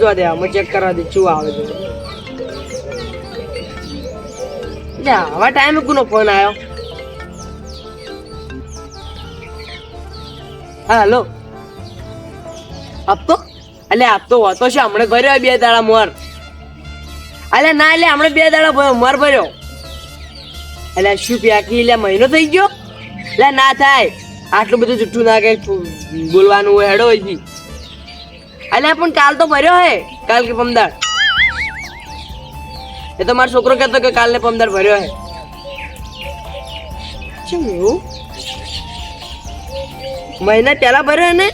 જોવા દે અમે ચેક કરવા દે, શું આવે છે. આવા ટાઈમે કોનો ફોન આવ્યો? હા આપતો? એટલે આપતો હોતો છે, હમણાં ભર્યો બે દાડા મોર. અલે, ના એટલે હમણાં બે દાડા ભર્યો, મોર ભર્યો. એટલે શું પ્યાકી એટલે મહિનો થઈ ગયો? એટલે ના થાય. આટલું બધું જુઠ્ઠું ના કે બોલવાનું હોય, હેડો હોય એટલે પણ કાલ તો ભર્યો હે. કાલ કે પમદાર એ તો મારો છોકરો કહેતો કે કાલ ને પમદાર ભર્યો હે. કેમ એવું? મહિના પહેલા ભર્યો ને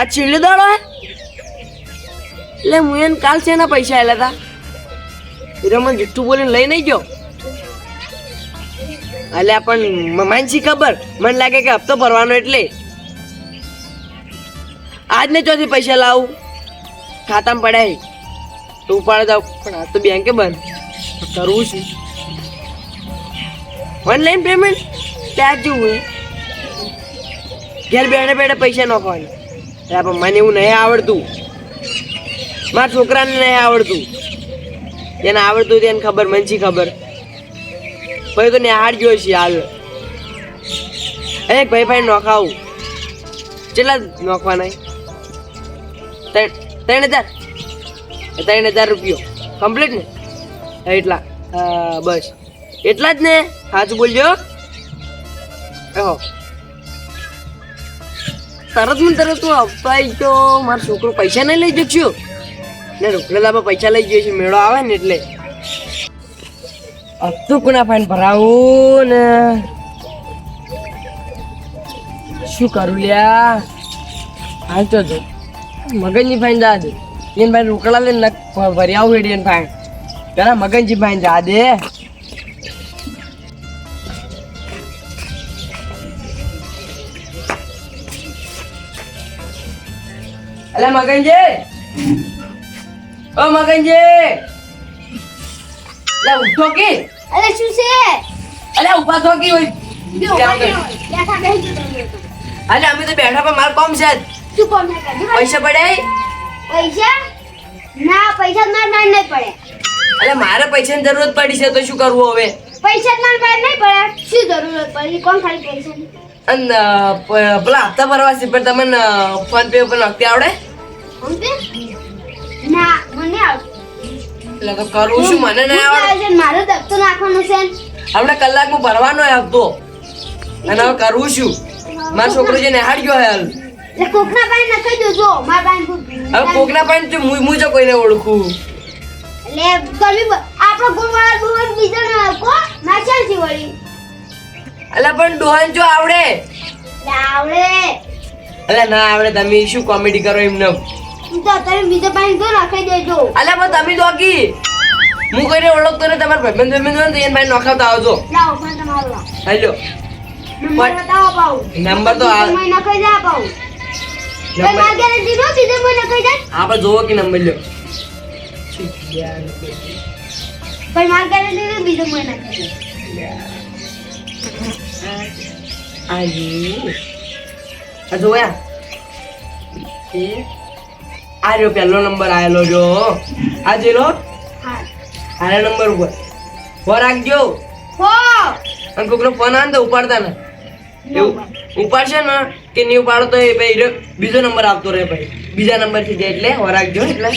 આ છેલ્લો દાડો હે. એટલે હું એને કાલ છે એના પૈસા આવેલા હતા એટલે જુઠ્ઠું બોલીને લઈ નહીં ગયો. અલ્યા પણ માનસી ખબર? મને લાગે કે હપ્તો ભરવાનો એટલે. આજ ને ચોથી પૈસા લાવું? ખાતામાં પડાય. તો ઉપાડે જાવ. પણ આ તો બેંકે બંધ. કરવું છે ઓનલાઈન પેમેન્ટ ત્યાં જોવું ઘેર બેડે બેડે પૈસા નાખવાના. એટલે પણ મને એવું નહીં આવડતું. મારા છોકરાને નહીં આવડતું. એને આવડતું હતું એને ખબર મને ખબર. ભાઈ તો નિહાળ ગયો છે હાલ. એક ભાઈ ભાઈ નોખાવું. કેટલા નોખવાના ત્રણ હજાર. ત્રણ હજાર રૂપિયો. કમ્પ્લીટ ને? એટલા. હા, બસ. એટલા જ ને? સાચું બોલજો. એહો તરત મને તરત તું અપાઈ તો મારો છોકરો પૈસા નહીં લઈ જશું ને રોકડેલામાં પૈસા લઈ જઈએ છે મેળો આવે ને એટલે. હપ્તું કોના ફાઈન ભરાવું ને. શું કરું લ્યા? હાલ તો મગનજી ભાઈ દાદે. એન ભાઈ રોકડા લઈને ભરી આવું હેડી એને ફાઈન પેલા મગનજી ભાઈ દાદે. અલે મગનજી! ઓ મગનજી! લે ઉઠો કે? અરે શું છે? અલે ઊભા થો કે હોય. અલે અમે તો બેઠા પણ માર કોમ છે. શું કામ ના કરજો પૈસા પડે પૈસા? ના પૈસા માર માર નહીં પડે. અરે મારે પૈસાની જરૂરત પડી છે તો શું કરવું હવે? પૈસા માર માર નહીં પડે. શું જરૂરત પડી? કોણ ખાલી પૈસા? અને પેલા હપ્તા ભરવા છે પણ તમને ફોન પે ઉપર નાખતી આવડે? ફોન પે ના મને આવડે એટલે તો કરવું શું મને નહીં આવડે મારો હપ્તો નાખવાનો છે હમણાં કલાકમાં ભરવાનો હપ્તો. અને હવે કરવું શું મારો છોકરો જે નિહાળ ગયો હે હાલ. એટલે કોકના પાસે નખાઈ દેજો મારા પાસે હવે કોકના પણ જો મું મું જો કોઈને ઓળખું. એટલે તમે આપણો ગુણવાળા ગુણવાળ બીજો ના કો ના ચાલતી વળી. એટલે પણ ડોહાન જો આવડે. આવડે. એટલે ના આવડે તમે શું કોમેડી કરો એમને? તું તો તમે બીજો તો દેજો. અલ્યા પણ તમે દોગી હું કોઈને ઓળખતો ને તમારા ભાઈબંધ ભાઈબંધ હોય ને એને ભાઈ નોખાવતા આવજો. લાવો તમારો. લાવો નંબર પાઉ. નંબર તો આ- ખાઈ જા પાઉ નંબર- ગેરંટી નો બીજો મહિના ખાઈ જાય આપણે જોવો કે નંબર લ્યો. ભાઈ માર ગેરંટી નો બીજો મહિના ખાઈ જાય આ જોયા? એ? આ રહ્યો પહેલો નંબર આવેલો જો. આ જેલો હા. આના નંબર ઉપર. ફોન રાખજો. હો. અને કોકનો ફોન આવે તો ઉપાડતા ને. એવું ઉપાડશે ને? કે નહીં પાડો તો એ ભાઈ બીજો નંબર આવતો રહે ભાઈ. બીજા નંબરથી જાય એટલે વરાગજો એટલે.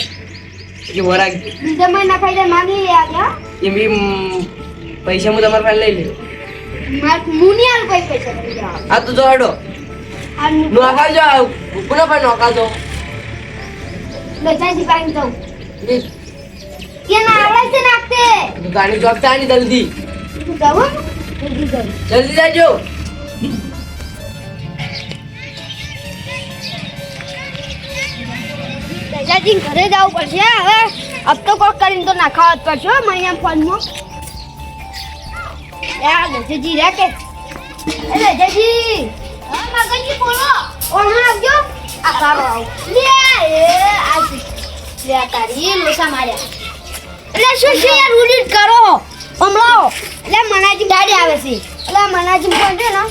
કે વરાગ બીજો મહિના ખાઈ જાય માગી લે આગળ એ બી પૈસા હું તમારા પાસે લઈ લઉં મુની આલ કોઈ પૈસા આ તો જો હડો. આ નોખાવજો કોના પાસે નોખાવજો ગજાજી પાસે જાઉં કે ના આવડે છે નાખતે ગાડી તું જલ્દી. જાવ જલ્દી જાજો. ગજાજી ઘરે જવું પડશે હવે અબ તો કોક કરીને તો નાખાવા જ પડશે મહિના ફોનમાં. આ ગજાજી રે કે. એ ગજાજી. હા મગનજી બોલો. ઓણ આવજો. આ સારો આવ. લે એ આ લે તારી લોસા માર્યા. એટલે શું છે યાર ઉડીટ કરો? હમણાં? એટલે મનાજી ગાડી આવે છે. એટલે મનાજી ફોન છે ને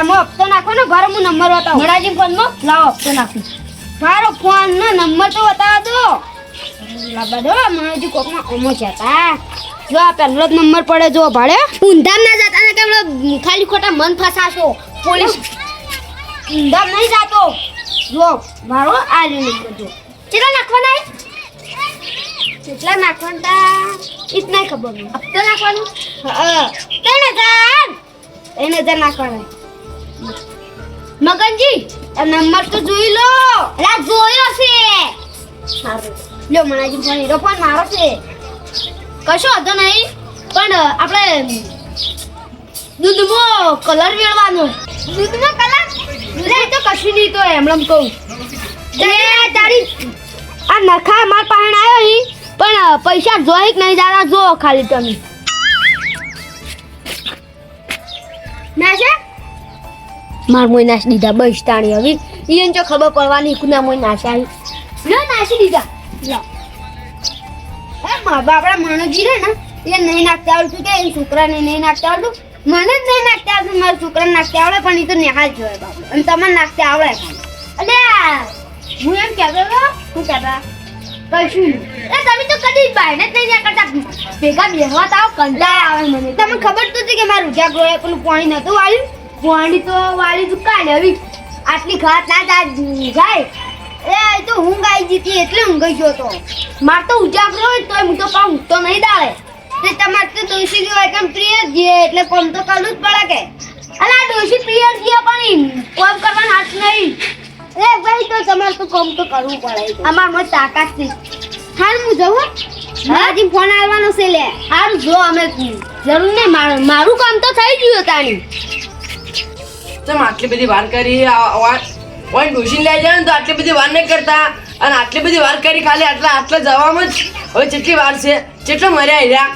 એમાં હપ્તો નાખો ને ભારો હું નંબર બતાવું. મનાજી ફોનમાં? લાવો હપ્તો નાખું. મારો ફોન નો નંબર તો બતાવો દો. લાબા દો મનાજી કોકમાં ઓમો જતા જો આ પહેલો જ નંબર પડે જો ભાડે. ઊંધામ ના જતા ને કેમ ખાલી ખોટા મન ફસાશો. પોલીસ ઊંધામ નહીં જાતો. જો મારો આ નંબર જો કેટલા નાખવાના કેટલા નાખવાના ઇતના ખબર નહીં હપ્તો નાખવાનું? ત્રણ હજાર. ત્રણ હજાર નાખવાના. મગનજી નંબર તો જોઈ લો. અલા જોયો છે. સારું. લ્યો મનાજી ફોન હીરો ફોન મારો છે. કશો હતો નહીં પણ આપણે દૂધમાં કલર વેળવાનો દૂધમાં કલર લે તો કશું નહીં તો એમણે કહું. લે તારી આ નખા માર પાસે આવ્યો હી પણ પૈસા જોઈ કે નહીં દાદા જો ખાલી તમે. ના છે માર મોય નાશ દીધા, બસ તાણી હવે. ઈયન જો ખબર પડવાની કુના મોય નાશાઈ લો નાશી દીધા. લો. એ મા બાપડા માણસજી રે ને, એ નહીં નાખતા આવડતું કે એ છોકરાને નહીં નાખતા આવડતું. મને જ નહીં નાખતા આવડતું, મારા છોકરાને નાખતા આવડે પણ એ તો નિહાલ જોયે બાપુ અને તમને નાખતા આવડે અલે! હું એમ કહેતો હતો શું કહેતા કશું. એ, તમે તો કદી બહારને જ નહીં કરતા ભેગા બેહવા તો આવો આવે મને. તમને ખબર તો હતી કે મારું ઉજાગરો પેલું પાણી નતું વાળ્યું પાણી તો વાળી દુકાન હવે આટલી ખાત ના જા- જાય. એ તો હું ગાઈ જીતી એટલે ઊંઘી ગયો તો. માર તો ઉજાગરો હોય તોય હું તો પાઉં તો નહીં દાળે તે તમારે તો ડોસી ગયો એકદમ પ્રિય છે એટલે કોમ તો કરવું જ પડે કે. અલા ડોસી પ્રિય છે પણ કોમ કરવાનો હાથ નહીં. એ ભાઈ તો તમારે તો કોમ તો કરવું પડે અમાર મત તાકાત નહીં હાલ હું જવું મારાથી ફોન આવવાનો છે લે. હાલ જો અમે જરૂર ને મારું મારું કામ તો થઈ ગયું તાણી. ચમ આટલી બધી વાર કરી? ઓય ડોશીને લઈ જાય ને તો આટલી બધી વાર નહીં કરતા. અને આટલી બધી વાર કરી ખાલી આટલા આટલા જવામાં જ. હવે કેટલી વાર છે? કેટલો મર્યા હીરા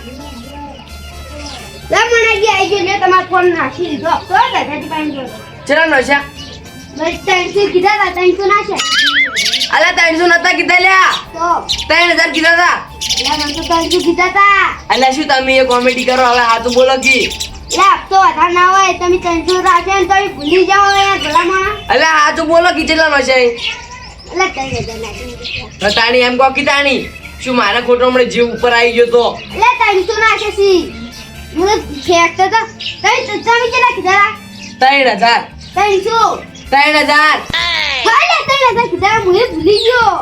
લે મને ગઈ આવી ગયો લે તમારો ફોન નાખી દીધો. તો દાદાજી પાસે ગયો ચલા નશા બસ ત્રણસો કીધા હતા ત્રણસો ના છે. અલા ત્રણસો નતા કીધા લ્યા. તો? ત્રણ હજાર કીધા હતા લે મને ત્રણસો કીધા હતા અલા શું તમે એ કોમેડી કરો? હવે હાથું બોલો કી. હપ્તો વધારે ના હોય તમે ત્રણસો રાખે ને તો ભૂલી જાઓ યાર અલા હાથું બોલો કી કેટલા એટલે ત્રણ હજાર નાખી દીધા. તાણી એમ કહો તાણી શું મારા ખોટો હમણાં જીવ ઉપર આવી ગયો તો? ત્રણસો નાખે છે મને ફેંકતો તો કઈ તમે કેટલા કીધા? ત્રણ હજાર. ત્રણસો ત્રણ હજાર. ત્રણ હજાર કીધા હું ભૂલી ગયો.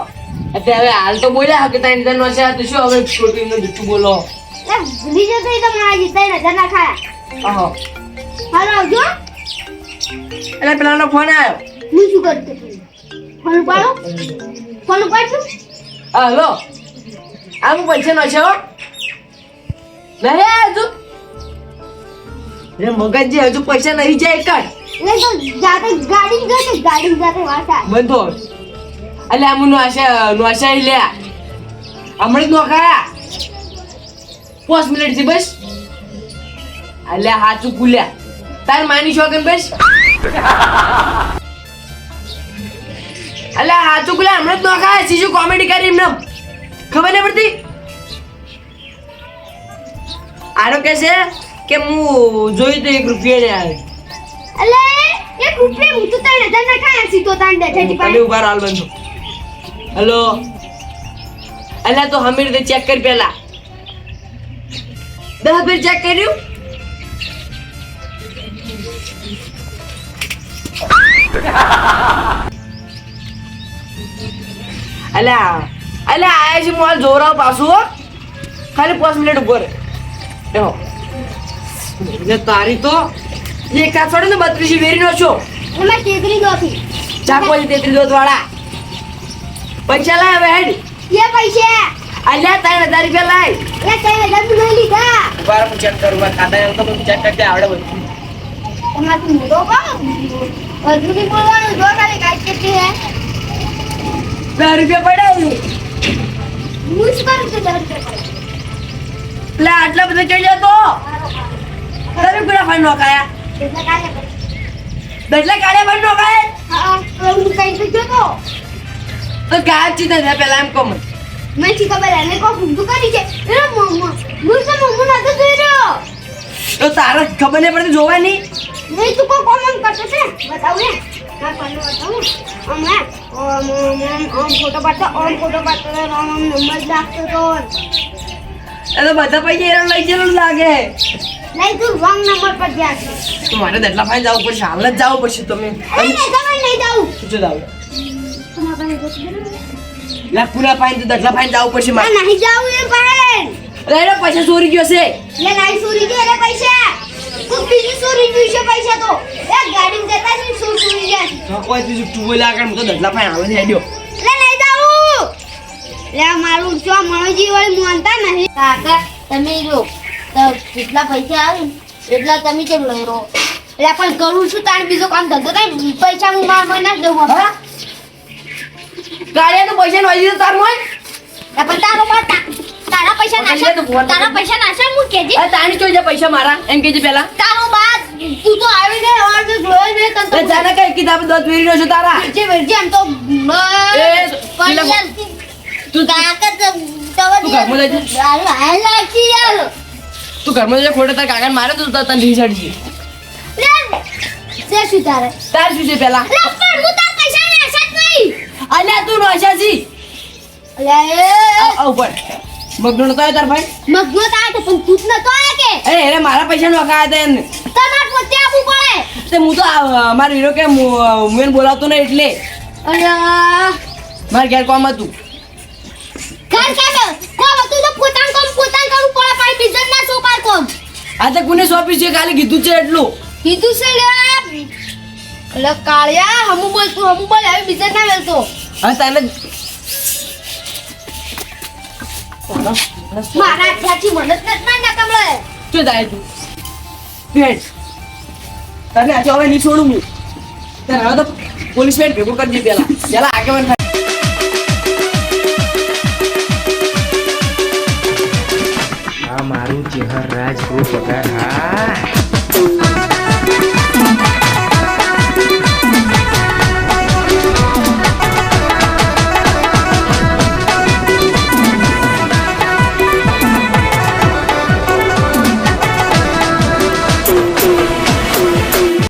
અત્યારે હવે હાલ તો બોલ્યા કે ત્રણ હજાર તો શું હવે જુઠ્ઠું બોલો? ભૂલી જતો એ તો મારા ત્રણ હજાર ના ખાયા. આહો હાલો આવજો. એટલે પેલાનો ફોન આવ્યો હું શું કરતો ફોન ઉપાડો. ફોન ઉપાડશું હલો આ હું પૈસા નો છે? નહીં હજુ. રે મગજજી હજુ પૈસા નહીં જાય કાઢ એટલે તો જાતે ગાડી ને ગાડી જાતે વાસા બંધો. એટલે આમ નોશા નોશા લે હમણાં નોખાયા પાંચ મિનિટથી બસ. એટલે હાચું ખુલ્યા તાર માની શોખન બસ? એટલે હાચું ખુલ્યા હમણાં જ નોખાયા સીધું કોમેડી કરી એમને. ખબર નહીં પડતી? આરો કે છે કે હું જોયું તો એક રૂપિયા ને આવે. એટલે એક રૂપિયા હું તો ત્રણ હજાર ના ખાયા સીધો તાણ દે ઠેઠી પાસે ઊભા બંધો હેલો? અલ્યા તો હમીર દે ચેક કરી પેલા દસ ફેર ચેક કર્યું? અલ્યા અલ્યા આયા છે મોલ જોરાવ પાછું ખાલી પાંચ મિનિટ ઊભો રહે એટલે તારી તો એક આ છોડે ને બત્રીસી વેરી નો છો. એમાં તેતરી દોથી ચાકોલી તેત્રી દો વાળા પૈસા લાય હવે હેડ. એ પૈસા. અલ્યા ત્રણ હજાર રૂપિયા લાય. એ ત્રણ હજાર તું નહીં લીધા. ઊભા હું ચેક કરું. ખાતા એમ તો ચેક કરતે આવડે બધું. તમારે મોટો પાવ હજુ બી બોલવાનું જો ખાલી કાંઈ કેટલી હે? દસ રૂપિયા પડ્યા હું જ કરું છું દસ રૂપિયા એટલે આટલા બધા ચડી જતો દસ રૂપિયા ફાઈન નોખાયા એટલે કાલે કરું. દસલા કાળે ફાઈન નોખાય હા હવે હું કઈ તો. જોતો તો ગાયબ ચીજ થાય પેલા એમ કહો મેં શી ખબર એને કરી છે. એનો મમ્મા હું તો મમ્મા નતો જોઈ રહ્યો તો તારે ખબર નહીં પડતી જોવાની? નહીં તું કો કોમન કરતો છે? બતાવું ને. ના કોને બતાવું. આમ ઓમ ઓમ ઓમ ઓમ ફોટો પાડતો ઓમ ફોટો પાડતો ઓમ ઓમ નંબર લાગતો તો. એ બધા પૈસા એનો લઈ ગયેલો લાગે. નહીં તું રોંગ નંબર પર ગયા છે તો મારે દટલા ફાઈન જવું પડશે હાલ જ જવું પડશે તમે. તમે નહીં જાઉં શું જાવ? તમારા પાસે જતું રહ્યું? લે પૂરા ફાઈન તો દટલા જવું પડશે મારે. નહીં જાઉં એ ભાઈ. એનો પૈસા ચોરી ગયો છે. લે નાઈ ચોરી ગયો રે પૈસા. તું બીજું ચોરી ગયું છે પૈસા તો. એ ગાડી જતા છે ચોર ચોરી ગયા છે. તો કોઈ તું ટુ વ્હીલર આગળ હું તો દટલા ફાઈન આવે છે હેડ્યો. લે લઈ જાઉં. લે મારું જો મણોજી હોય માનતા નહીં. કાકા તમે રો તો કેટલા પૈસા આવે એટલા તમે કેમ લઈ રહો એટલે પણ કરું છું તારે બીજો કામ ધંધો થાય પૈસા હું માર મને જ દઉં હા? ગાડીએ તો પૈસા નહીં દીધો તાર મોય. પણ તારો બાપ તા- તારા પૈસા નાશે? તારા પૈસા નાશા હું કેજી? અરે તાણી ચોઈ જા પૈસા મારા એમ કેજે પેલા. તારો બાદ તું તો આવી ને ઓર તો ગ્લોય ને તન તો જાને કઈ કિતાબ દસ વેરી રહ્યો છું તારા? જે વેરજે એમ તો તું કાકા તો તું લઈ જા. અરે હાલ લાગી યાર. તું ઘરમાં જઈને ખોટો તાર કાકાને મારે તું તને છે શું તારે? તાર શું છે પેલા? લે હું તાર પૈસા નાશે નહીં. અલ્યા તું નોશા છી ઉપર. મગનો નતો આવ્યો તાર ભાઈ? મગનો તો પણ તું જ નતો આયા કે? અરે અરે મારા પૈસા નો હતા એને તમાર પોતે આપવું પડે. તે હું તો મારો હીરો કે હું એને બોલાવતો નહીં એટલે. અરે મારે ઘેર કોમ હતું. ઘર કાઢો કોમ હતું તો પોતાનું કામ પોતાનું કરવું પડે પણ બીજન ના સોપાર કોમ. આ તો કોને સોંપ્યું છે ખાલી કીધું છે એટલું. કીધું છે લે. કાળિયા હમુ બોલ તું હમુ બોલ હવે બીજા ના વેલતો હા તને મારા ત્યાંથી મદદ નથી ના કમળે શું થાય તું. ભેટ તને આજે હવે નહીં છોડું હું. તને હવે તો પોલીસ બેન ભેગું કરજે પેલા પેલા આગેવાન થાય. આ મારું ચેહર રાજ પગાર હા